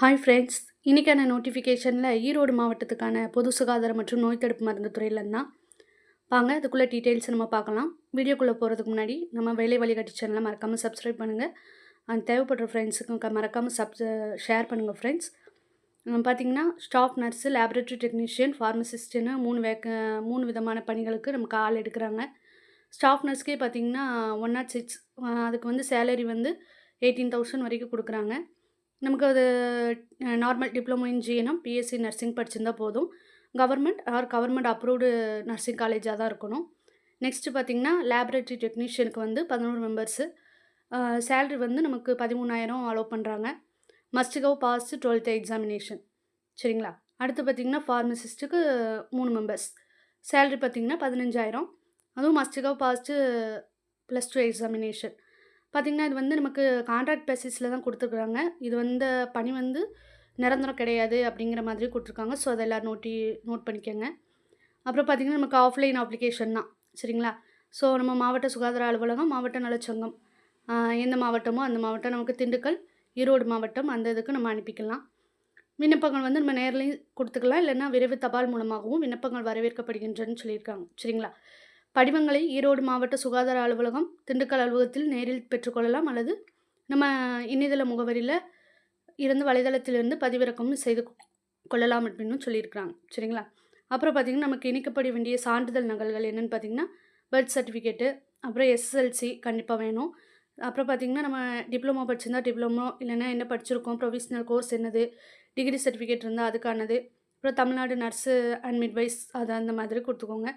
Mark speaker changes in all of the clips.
Speaker 1: Hi friends இன்றைக்கான நோட்டிஃபிகேஷனில் ஈரோடு மாவட்டத்துக்கான பொது சுகாதாரம் மற்றும் நோய் தடுப்பு மருந்து துறையிலன்னு தான் வாங்க அதுக்குள்ளே டீட்டெயில்ஸ் நம்ம பார்க்கலாம். வீடியோக்குள்ளே போகிறதுக்கு முன்னாடி நம்ம வேலை வழிகாட்டி சேனலை மறக்காமல் சப்ஸ்கிரைப் பண்ணுங்கள் அண்ட் தேவைப்படுற ஃப்ரெண்ட்ஸுக்கும் மறக்காமல் சப் ஷேர் பண்ணுங்கள் ஃப்ரெண்ட்ஸ் பார்த்தீங்கன்னா ஸ்டாஃப் நர்ஸு லேபரேட்டரி டெக்னீஷியன் ஃபார்மசிஸ்ட்டுன்னு மூணு வேக்க மூணு விதமான பணிகளுக்கு நமக்கு ஆள் எடுக்கிறாங்க. ஸ்டாஃப் நர்ஸ்க்கே பார்த்தீங்கன்னா ஒன் நாட் சிக்ஸ் அதுக்கு வந்து சேலரி வந்து எயிட்டீன் தௌசண்ட் வரைக்கும் கொடுக்குறாங்க. நமக்கு அது normal diploma in GNM BSc nursing படிச்சிருந்தா போதும். Government or government approved nursing காலேஜாக தான் இருக்கணும். நெக்ஸ்ட்டு பார்த்திங்கன்னா லேபரேட்டரி டெக்னீஷியனுக்கு வந்து பதினோரு மெம்பர்ஸு சேல்ரி வந்து நமக்கு பதிமூணாயிரம் அலோவ் பண்ணுறாங்க must have pass twelfth examination சரிங்களா? அடுத்து பார்த்திங்கன்னா ஃபார்மசிஸ்ட்டுக்கு மூணு மெம்பர்ஸ் சேல்ரி பார்த்திங்கன்னா பதினஞ்சாயிரம். அதுவும் must have passed plus two examination பார்த்திங்கன்னா இது வந்து நமக்கு கான்ட்ராக்ட் பேசிஸில் தான் கொடுத்துருக்குறாங்க இது வந்து பணி வந்து நிரந்தரம் கிடையாது அப்படிங்கிற மாதிரி கொடுத்துருக்காங்க. ஸோ அதை எல்லோரும் நோட்டி நோட் பண்ணிக்கோங்க. அப்புறம் பார்த்திங்கன்னா நமக்கு ஆஃப்லைன் அப்ளிகேஷன் தான். சரிங்களா? ஸோ நம்ம மாவட்ட சுகாதார அலுவலகம் மாவட்ட நலச்சங்கம். எந்த மாவட்டமோ அந்த மாவட்டம் நமக்கு திண்டுக்கல் ஈரோடு மாவட்டம் அந்த இதுக்கு நம்ம அனுப்பிக்கலாம். விண்ணப்பங்கள் வந்து நம்ம நேர்லையும் கொடுத்துக்கலாம். இல்லைன்னா விரைவு தபால் மூலமாகவும் விண்ணப்பங்கள் வரவேற்கப்படுகின்றன்னு சொல்லியிருக்காங்க. சரிங்களா? படிவங்களை ஈரோடு மாவட்ட சுகாதார அலுவலகம் திண்டுக்கல் அலுவலகத்தில் நேரில் பெற்றுக்கொள்ளலாம் அல்லது நம்ம இணையதள முகவரியில் இருந்து வலைதளத்திலிருந்து பதிவிறக்கமும் செய்து கொள்ளலாம் அப்படின்னு சொல்லியிருக்கிறாங்க. சரிங்களா? அப்புறம் பார்த்திங்கன்னா நமக்கு இணைக்கப்பட வேண்டிய சான்றிதழ் நகல்கள் என்னென்னு பார்த்திங்கன்னா பர்த் சர்டிஃபிகேட்டு அப்புறம் எஸ்எஸ்எல்சி கண்டிப்பாக வேணும். அப்புறம் பார்த்திங்கன்னா நம்ம டிப்ளமோ படிச்சிருந்தா டிப்ளமோ இல்லைன்னா என்ன படிச்சிருக்கோம் ப்ரொஃபஷனல் கோர்ஸ் என்னது டிகிரி சர்டிஃபிகேட் இருந்தால் அதுக்கானது அப்புறம் தமிழ்நாடு நர்ஸு அண்ட் மிட்வைஸ் அது அந்த மாதிரி கொடுத்துக்கோங்க.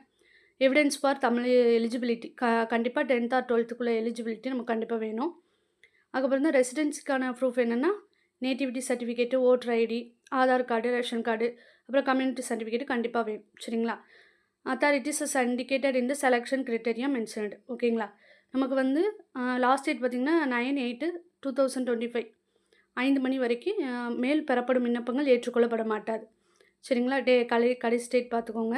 Speaker 1: எவிடன்ஸ் ஃபார் தமிழ் எலிஜிபிலிட்டி க கண்டிப்பாக டென்த் ஆர் டுவெல்த்துக்குள்ளே எலிஜிபிலிட்டி நமக்கு கண்டிப்பாக வேணும். அதுக்கப்புறம் தான் ரெசிடென்ஸுக்கான ப்ரூஃப் என்னென்னா nativity certificate voter ID Aadhaar card ration card அப்புறம் கம்யூனிட்டி சர்டிஃபிகேட்டு கண்டிப்பாக வேணும். சரிங்களா? Authorities is indicated in the selection criteria mentioned ஓகேங்களா? நமக்கு வந்து லாஸ்ட் டேட் பார்த்திங்கன்னா nine eight two thousand twenty five ஐந்து மணி வரைக்கும் மேல் பெறப்படும் விண்ணப்பங்கள் ஏற்றுக்கொள்ளப்பட மாட்டாது. சரிங்களா? டே கலை கடைசி டேட் பார்த்துக்கோங்க.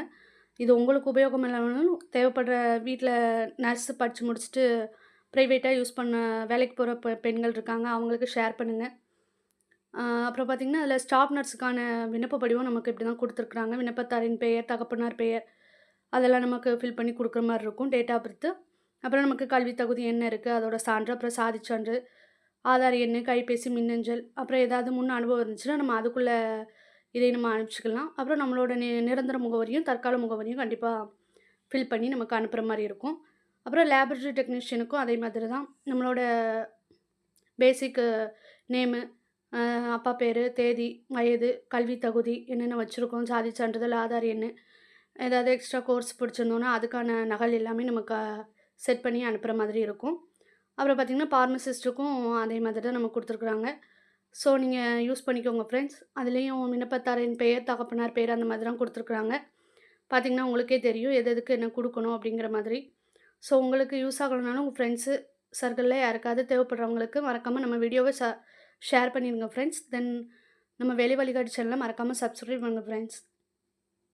Speaker 1: இது உங்களுக்கு உபயோகம் இல்லாமலும் தேவைப்படுற வீட்டில் நர்ஸு படித்து முடிச்சுட்டு ப்ரைவேட்டாக யூஸ் பண்ண வேலைக்கு போகிற பெ பெண்கள் இருக்காங்க அவங்களுக்கு ஷேர் பண்ணுங்கள் அப்புறம் பார்த்திங்கன்னா அதில் ஸ்டாஃப் நர்ஸுக்கான விண்ணப்ப படிவம் நமக்கு இப்படி தான் கொடுத்துருக்குறாங்க. விண்ணப்பத்தாரின் பெயர் தகப்பனார் பெயர் அதெல்லாம் நமக்கு ஃபில் பண்ணி கொடுக்குற மாதிரி இருக்கும் டேட் ஆஃப் பர்த்து அப்புறம் நமக்கு கல்வி தகுதி என்ன இருக்குது அதோட சான்று அப்புறம் சாதிச்சான்று ஆதார் எண் கைபேசி மின்னஞ்சல் அப்புறம் ஏதாவது முன் அனுபவம் இருந்துச்சுன்னா நம்ம அதுக்குள்ளே இதை நம்ம அனுப்பிச்சிக்கலாம். அப்புறம் நம்மளோட நி நிரந்தர முகவரியும் தற்கால முகவரியும் கண்டிப்பாக ஃபில் பண்ணி நமக்கு அனுப்புகிற மாதிரி இருக்கும். அப்புறம் லேபரட்டரி டெக்னீஷியனுக்கும் அதே மாதிரி தான். நம்மளோட பேசிக்கு நேமு அப்பா பேர் தேதி வயது கல்வி தகுதி என்னென்ன வச்சுருக்கோம் சாதி சான்றிதழ் ஆதார் எண் ஏதாவது எக்ஸ்ட்ரா கோர்ஸ் பிடிச்சிருந்தோன்னா அதுக்கான நகல் எல்லாமே நமக்கு செட் பண்ணி அனுப்புகிற மாதிரி இருக்கும். அப்புறம் பார்த்திங்கன்னா ஃபார்மசிஸ்ட்டுக்கும் அதே மாதிரி தான் நம்ம கொடுத்துருக்குறாங்க. ஸோ நீங்கள் யூஸ் பண்ணிக்கோங்க ஃப்ரெண்ட்ஸ். அதுலேயும் விண்ணப்பத்தாரின் பெயர் தகப்பனார் பேர் அந்த மாதிரிலாம் கொடுத்துருக்குறாங்க. பார்த்திங்கன்னா உங்களுக்கே தெரியும் எது எதுக்கு என்ன கொடுக்கணும் அப்படிங்கிற மாதிரி. ஸோ உங்களுக்கு யூஸ் ஆகணும்னாலும் உங்கள் ஃப்ரெண்ட்ஸு சர்க்கிளில் யாருக்காவது தேவைப்படுறவங்களுக்கு மறக்காமல் நம்ம வீடியோவை ஷேர் பண்ணிடுங்க ஃப்ரெண்ட்ஸ். தென் நம்ம வெளி வழிகாட்டு சேனலை மறக்காமல் சப்ஸ்கிரைப் பண்ணுங்கள் ஃப்ரெண்ட்ஸ்.